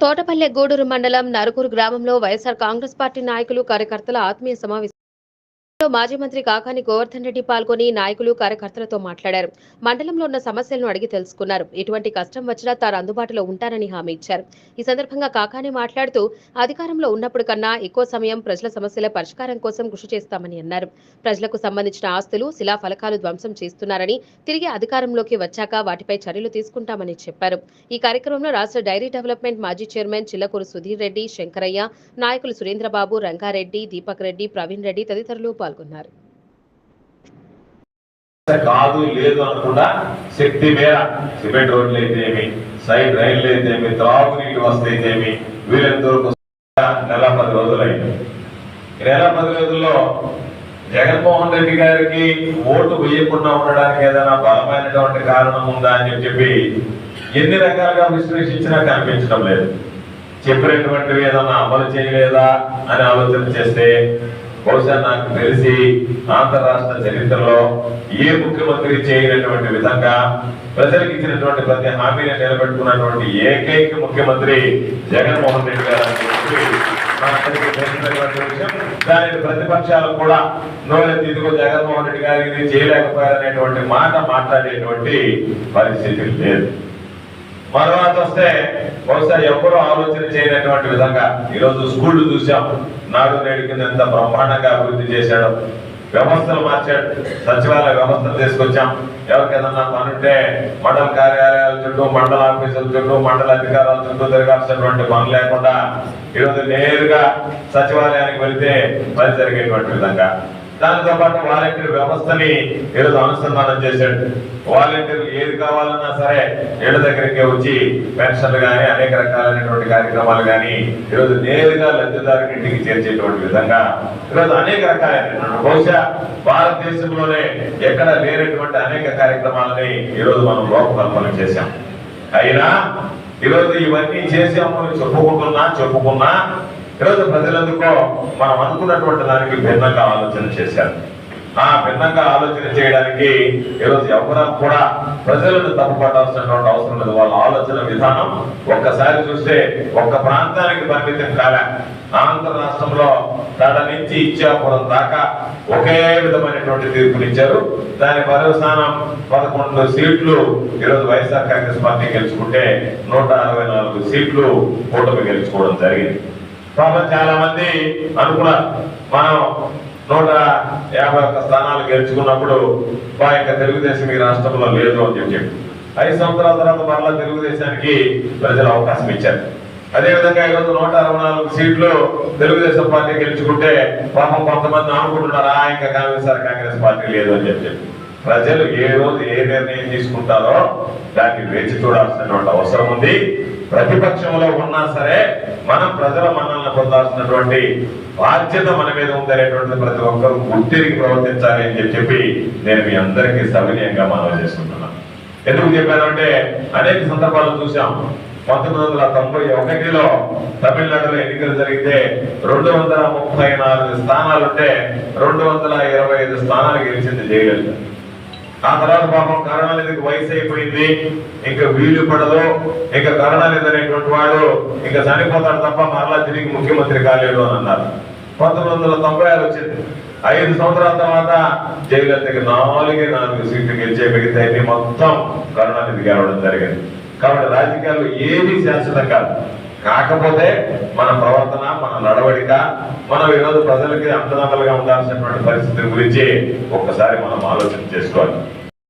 తోటపల్లె గూడూరు మండలం నరుకూరు గ్రామంలో వైఎస్ఆర్ కాంగ్రెస్ పార్టీ నాయకులు కార్యకర్తల ఆత్మీయ సమావేశం మాజీ మంత్రి కాకాని గోవర్ధన్ రెడ్డి పాల్గొని నాయకులు కార్యకర్తలతో మాట్లాడారు. మండలంలో ఉన్న సమస్యలను అడిగి తెలుసుకున్నారు. ఎటువంటి కష్టం వచ్చినా తాను అందుబాటులో ఉంటానని హామీ ఇచ్చారు. ఈ సందర్భంగా కాకాని మాట్లాడుతూ అధికారంలో ఉన్నప్పుడు కన్నా ఎక్కువ సమయం ప్రజల సమస్యల పరిష్కారం కోసం కృషి చేస్తామని అన్నారు. ప్రజలకు సంబంధించిన ఆస్తులు శిలా ఫలకాలు ధ్వంసం చేస్తున్నారని తిరిగి అధికారంలోకి వచ్చాక వాటిపై చర్యలు తీసుకుంటామని చెప్పారు. ఈ కార్యక్రమంలో రాష్ట్ర డైరీ డెవలప్మెంట్ మాజీ చైర్మన్ చిల్లకూరు సుధీర్ రెడ్డి శంకరయ్య నాయకులు సురేంద్రబాబు రంగారెడ్డి దీపక్ రెడ్డి ప్రవీణ్ రెడ్డి తదితరులు పాల్గొన్నారు. కాదు లేదు అనకుండా శక్తి మేర సిమెంట్ రోడ్లు అయితే ఏమి సైడ్ రైళ్ళు అయితేమి త్రాగునీటి వసతి అయితేమి నెల పది రోజులు అయింది నెల పది రోజుల్లో జగన్మోహన్ రెడ్డి గారికి ఓటు వేయకుండా ఉండడానికి ఏదైనా బలమైనటువంటి కారణం ఉందా అని చెప్పి ఎన్ని రకాలుగా విశ్లేషించినా కనిపించడం లేదు. చెప్పినటువంటివి ఏదైనా అమలు చేయలేదా అని ఆలోచన చేస్తే బహుశా నాకు తెలిసి ఆంధ్ర రాష్ట్ర చరిత్రలో ఏ ముఖ్యమంత్రి చేయనటువంటి విధంగా ప్రజలకు ఇచ్చినటువంటి ప్రతి హామీని నిలబెట్టుకున్నటువంటి ఏకైక ముఖ్యమంత్రి జగన్మోహన్ రెడ్డి గారు అని చెప్పి దానిని ప్రతిపక్షాలు కూడా నోరెత్తి ఇదిగో జగన్మోహన్ రెడ్డి గారు ఇది చేయలేకపోయారనేటువంటి మాట మాట్లాడేటువంటి పరిస్థితి లేదు. తర్వాత వస్తే బహుశా ఎవరూ ఆలోచన చేయనటువంటి విధంగా ఈరోజు స్కూళ్ళు చూసాం నాడు నేడు కింద ఎంత బ్రహ్మాండంగా అభివృద్ధి చేశాడు. వ్యవస్థలు మార్చాడు. సచివాలయ వ్యవస్థలు తీసుకొచ్చాం. ఎవరికి పనుంటే మండల కార్యాలయాల చుట్టూ మండల ఆఫీసుల చుట్టూ మండల అధికారాల చుట్టూ తిరగాల్సినటువంటి పని లేకుండా ఈరోజు నేరుగా సచివాలయానికి వెళితే పని జరిగేటువంటి విధంగా దానితో పాటు వాలంటీర్ వ్యవస్థని ఈరోజు అనుసంధానం చేశాడు. వాలంటీర్లు ఏది కావాలన్నా సరే ఏళ్ళ దగ్గరికి వచ్చి పెన్షన్లు కానీ అనేక రకాలైనటువంటి కార్యక్రమాలు కానీ ఈరోజు నేరుగా లబ్ధిదారుని ఇంటికి చేర్చేటువంటి విధంగా ఈరోజు అనేక రకాలైనటువంటి బహుశా భారతదేశంలోనే ఎక్కడ లేనటువంటి అనేక కార్యక్రమాలని ఈరోజు మనం రూపకల్పన చేశాం. అయినా ఈరోజు ఇవన్నీ చేసాము అని చెప్పుకుంటున్నా చెప్పుకున్నా ఈరోజు ప్రజలందుకో మనం అనుకున్నటువంటి దానికి భిన్నంగా ఆలోచన చేశారు. ఆ భిన్నంగా ఆలోచన చేయడానికి ఈరోజు ఎవరు కూడా ప్రజలను తప్పుపట్టాల్సినటువంటి అవసరం లేదు. వాళ్ళ ఆలోచన విధానం ఒక్కసారి చూస్తే ఒక్క ప్రాంతానికి పరిమితం కాలే. ఆంధ్ర రాష్ట్రంలో తడ నుంచి ఇచ్చాపురం దాకా ఒకే విధమైనటువంటి తీర్పునిచ్చారు దాని పర్యవసానం పదకొండు సీట్లు ఈరోజు వైఎస్ఆర్ కాంగ్రెస్ పార్టీ గెలుచుకుంటే నూట అరవై నాలుగు సీట్లు కూటమి గెలుచుకోవడం జరిగింది. పాపం చాలా మంది అనుకున్నారు మనం నూట యాభై ఒక్క స్థానాలు గెలుచుకున్నప్పుడు మా యొక్క తెలుగుదేశం ఈ రాష్ట్రంలో లేదు అని చెప్పి ఐదు సంవత్సరాల తర్వాత మరలా తెలుగుదేశానికి ప్రజలు అవకాశం ఇచ్చారు. అదేవిధంగా ఈరోజు నూట అరవై నాలుగు సీట్లు తెలుగుదేశం పార్టీ గెలుచుకుంటే పాపం కొంతమంది అనుకుంటున్నారా ఇంకా కాంగ్రెస్ కాంగ్రెస్ పార్టీ లేదు అని చెప్పి చెప్పి. ప్రజలు ఏ రోజు ఏ నిర్ణయం తీసుకుంటారో దాన్ని వేచి చూడాల్సినటువంటి అవసరం ఉంది. ప్రతిపక్షంలో ఉన్నా సరే మనం ప్రజల మన్నలను పొందాల్సినటువంటి బాధ్యత మన మీద ఉందనేటువంటిది ప్రతి ఒక్కరూ గుర్తిరిగి ప్రవర్తించాలి అని చెప్పి నేను మీ అందరికీ సవినీయంగా మనవి చేసుకుంటున్నాను. ఎందుకు చెప్పానంటే అనేక సందర్భాలు చూసాం పంతొమ్మిది వందల తొంభై ఒకటిలో తమిళనాడులో ఎన్నికలు జరిగితే రెండు వందల ముప్పై నాలుగు స్థానాలుంటే రెండు వందల ఇరవై ఐదు స్థానాలు గెలిచింది జయలలిత. ఆ తర్వాత పాపం కరుణానిధికి వయసు అయిపోయింది. ఇంకా వీలు పడదు. ఇంకా కరుణానిధి అనేటువంటి వాడు ఇంకా చనిపోతాడు తప్ప మరలా తిరిగి ముఖ్యమంత్రి కాలేడు అని అన్నారు. పంతొమ్మిది వందల తొంభై ఆరు వచ్చింది. ఐదు సంవత్సరాల తర్వాత జయలలితకి నాలుగే నాలుగు సీట్లు గెలిచే మిగతా మొత్తం కరుణానిధి గెలవడం జరిగింది. కాబట్టి రాజకీయాల్లో ఏమీ శాశ్వతం కాదు. కాకపోతే మన ప్రవర్తన మన నడవడిక మనం ఈరోజు ప్రజలకి అంతదండలుగా ఉండాల్సినటువంటి పరిస్థితి గురించి ఒక్కసారి మనం ఆలోచన చేసుకోవాలి.